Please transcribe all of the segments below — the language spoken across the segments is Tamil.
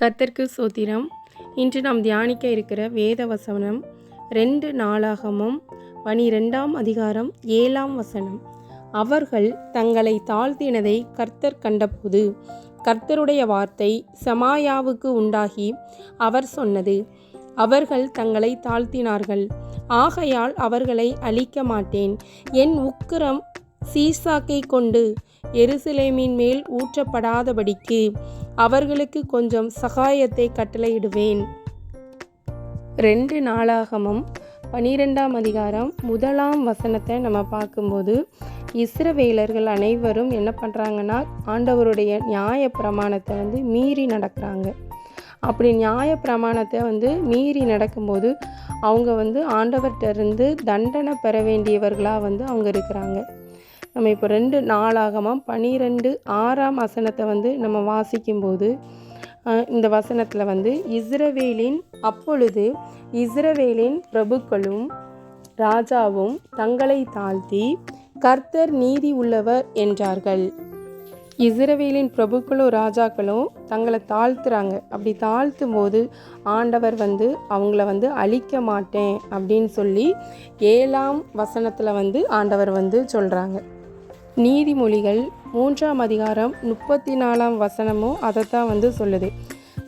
கர்த்தர்க்கு சோத்திரம் இன்று நாம் தியானிக்க இருக்கிற வேத வசனம் ரெண்டு நாளாகமும் பனிரெண்டாம் அதிகாரம் ஏழாம் வசனம். அவர்கள் தங்களை தாழ்த்தினதை கர்த்தர் கண்டபோது கர்த்தருடைய வார்த்தை சமாயாவுக்கு உண்டாகி அவர் சொன்னது அவர்கள் தங்களை தாழ்த்தினார்கள். ஆகையால் அவர்களை அழிக்க மாட்டேன். என் உக்கிரம் சீசாக்கை கொண்டு எருசலேமின் மேல் ஊற்றப்படாதபடிக்கு அவர்களுக்கு கொஞ்சம் சகாயத்தை கட்டளையிடுவேன். ரெண்டு நாளாகமும் பனிரெண்டாம் அதிகாரம் முதலாம் வசனத்தை நம்ம பார்க்கும்போது இஸ்ரவேலர்கள் அனைவரும் என்ன பண்ணுறாங்கன்னா ஆண்டவருடைய நியாய பிரமாணத்தை வந்து மீறி நடக்கிறாங்க. அப்படி நியாய பிரமாணத்தை வந்து மீறி நடக்கும்போது அவங்க வந்து ஆண்டவர்கிட்ட இருந்து தண்டனை பெற வேண்டியவர்களாக வந்து அவங்க இருக்கிறாங்க. நம்ம இப்போ ரெண்டு நாளாகமாக பனிரெண்டு ஆறாம் வசனத்தை வந்து நம்ம வாசிக்கும்போது இந்த வசனத்தில் வந்து இஸ்ரவேலின் அப்பொழுது இஸ்ரவேலின் பிரபுக்களும் ராஜாவும் தங்களை தாழ்த்தி கர்த்தர் நீதி உள்ளவர் என்றார்கள். இஸ்ரவேலின் பிரபுக்களும் ராஜாக்களும் தங்களை தாழ்த்துறாங்க. அப்படி தாழ்த்தும் போது ஆண்டவர் வந்து அவங்கள வந்து அழிக்க மாட்டேன் அப்படின்னு சொல்லி ஏழாம் வசனத்தில் வந்து ஆண்டவர் வந்து சொல்கிறாங்க நீதிமொழிகள் மூன்றாம் அதிகாரம் முப்பத்தி நாலாம் வசனமும் அதைத்தான் வந்து சொல்லுது.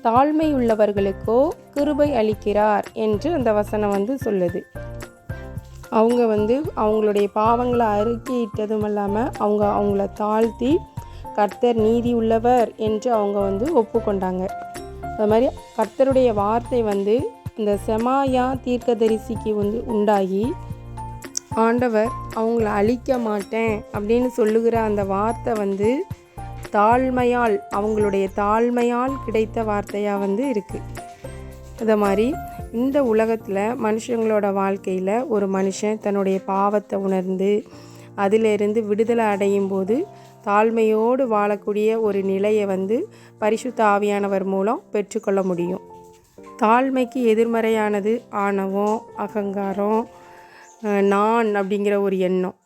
தாழ்மை உள்ளவர்களுக்கோ கிருபை அளிக்கிறார் என்று அந்த வசனம் வந்து சொல்லுது. அவங்க வந்து அவங்களுடைய பாவங்களை அறுக்கிட்டதும் இல்லாமல் அவங்க அவங்கள தாழ்த்தி கர்த்தர் நீதி உள்ளவர் என்று அவங்க வந்து ஒப்புக்கொண்டாங்க. அது மாதிரி கர்த்தருடைய வார்த்தை வந்து இந்த செமாயா தீர்க்கதரிசிக்கு வந்து உண்டாகி ஆண்டவர் அவங்கள அழிக்க மாட்டேன் அப்படின்னு சொல்லுகிற அந்த வார்த்தை வந்து தாழ்மையால் அவங்களுடைய தாழ்மையால் கிடைத்த வார்த்தையாக வந்து இருக்குது அதை மாதிரி இந்த உலகத்தில் மனுஷங்களோட வாழ்க்கையில் ஒரு மனுஷன் தன்னுடைய பாவத்தை உணர்ந்து அதிலிருந்து விடுதலை அடையும் போது தாழ்மையோடு வாழக்கூடிய ஒரு நிலையை வந்து பரிசுத்த ஆவியானவர் மூலம் பெற்றுக்கொள்ள முடியும். தாழ்மைக்கு எதிர்மறையானது ஆணவம் அகங்காரம் நான் அப்படிங்கிற ஒரு எண்ணம்.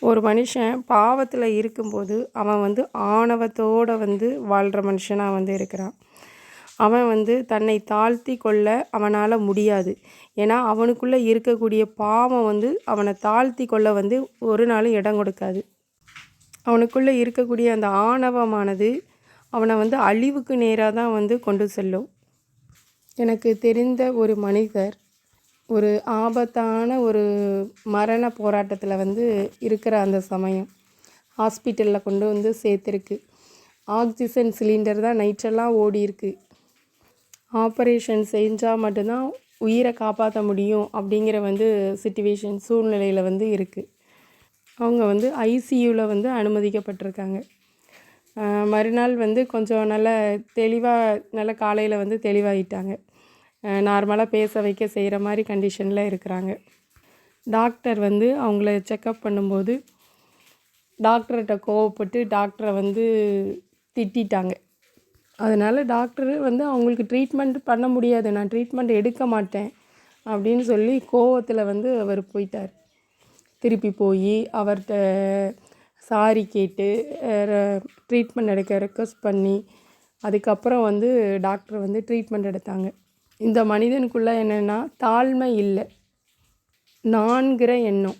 ஒரு மனுஷன் பாவத்தில் இருக்கும்போது அவன் வந்து ஆணவத்தோடு வந்து வாழ்கிற மனுஷனாக வந்து இருக்கிறான். அவன் வந்து தன்னை தாழ்த்தி கொள்ள அவனால் முடியாது. ஏன்னா அவனுக்குள்ளே இருக்கக்கூடிய பாவம் வந்து அவனை தாழ்த்தி கொள்ள வந்து ஒரு நாளும் இடம் கொடுக்காது. அவனுக்குள்ளே இருக்கக்கூடிய அந்த ஆணவமானது அவனை வந்து அழிவுக்கு நேராக தான் வந்து கொண்டு செல்லும். எனக்கு தெரிந்த ஒரு மனிதர் ஒரு ஆபத்தான ஒரு மரண போராட்டத்தில் வந்து இருக்கிற அந்த சமயம். ஹாஸ்பிட்டலில் கொண்டு வந்து சேர்த்துருக்கு. ஆக்சிஜன் சிலிண்டர் தான் நைட்டெல்லாம் ஓடி இருக்கு ஆப்ரேஷன் செஞ்சால் மட்டும்தான் உயிரை காப்பாற்ற முடியும் அப்படிங்கிற வந்து சுச்சுவேஷன் சூழ்நிலையில் வந்து இருக்குது அவங்க வந்து ஐசியூவில் வந்து அனுமதிக்கப்பட்டிருக்காங்க. மறுநாள் வந்து கொஞ்சம் நல்ல தெளிவாக நல்ல காலையில் வந்து தெளிவாகிட்டாங்க நார்மலாக பேச வைக்க செய்கிற மாதிரி கண்டிஷனில் இருக்கிறாங்க. டாக்டர் வந்து அவங்கள செக்கப் பண்ணும்போது டாக்டர்கிட்ட கோவப்பட்டு டாக்டரை வந்து திட்டாங்க அதனால் டாக்டர் வந்து அவங்களுக்கு ட்ரீட்மெண்ட் பண்ண முடியாது நான் ட்ரீட்மெண்ட் எடுக்க மாட்டேன் அப்படின்னு சொல்லி கோவத்தில் வந்து அவர் போயிட்டார். திருப்பி போய் அவர்கிட்ட சாரி கேட்டு ட்ரீட்மெண்ட் எடுக்க ரெக்வஸ்ட் பண்ணி அதுக்கப்புறம் வந்து டாக்டர் வந்து ட்ரீட்மெண்ட் எடுத்தாங்க. இந்த மனிதனுக்குள்ளே என்னென்னா தாழ்மை இல்லை. நான்கிற எண்ணம்.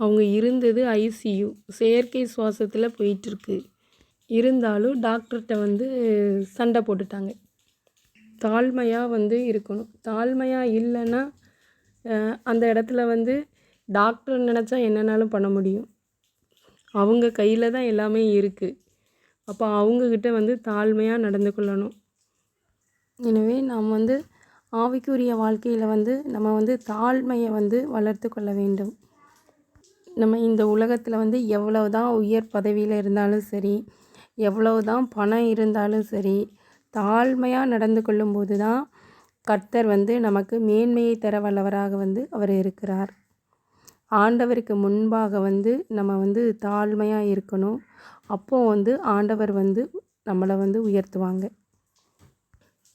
அவங்க இருந்தது ஐசியு செயற்கை சுவாசத்தில் போயிட்டுருக்கு. இருந்தாலும் டாக்டர்கிட்ட வந்து சண்டை போட்டுட்டாங்க. தாழ்மையாக வந்து இருக்கணும். தாழ்மையாக இல்லைன்னா அந்த இடத்துல வந்து டாக்டர் நினச்சா என்னென்னாலும் பண்ண முடியும். அவங்க கையில் தான் எல்லாமே இருக்குது அப்போ அவங்கக்கிட்ட வந்து தாழ்மையாக நடந்து கொள்ளணும். எனவே நாம் வந்து ஆவிக்குரிய வாழ்க்கையில் வந்து நம்ம வந்து தாழ்மையை வந்து வளர்த்து கொள்ள வேண்டும். நம்ம இந்த உலகத்தில் வந்து எவ்வளவு தான் உயர் பதவியில் இருந்தாலும் சரி எவ்வளவு தான் பணம் இருந்தாலும் சரி தாழ்மையாக நடந்து கொள்ளும்போது தான் கர்த்தர் வந்து நமக்கு மேன்மையை தர வல்லவராக வந்து அவர் இருக்கிறார். ஆண்டவருக்கு முன்பாக வந்து நம்ம வந்து தாழ்மையாக இருக்கணும். அப்போது வந்து ஆண்டவர் வந்து நம்மளை வந்து உயர்த்துவாங்க.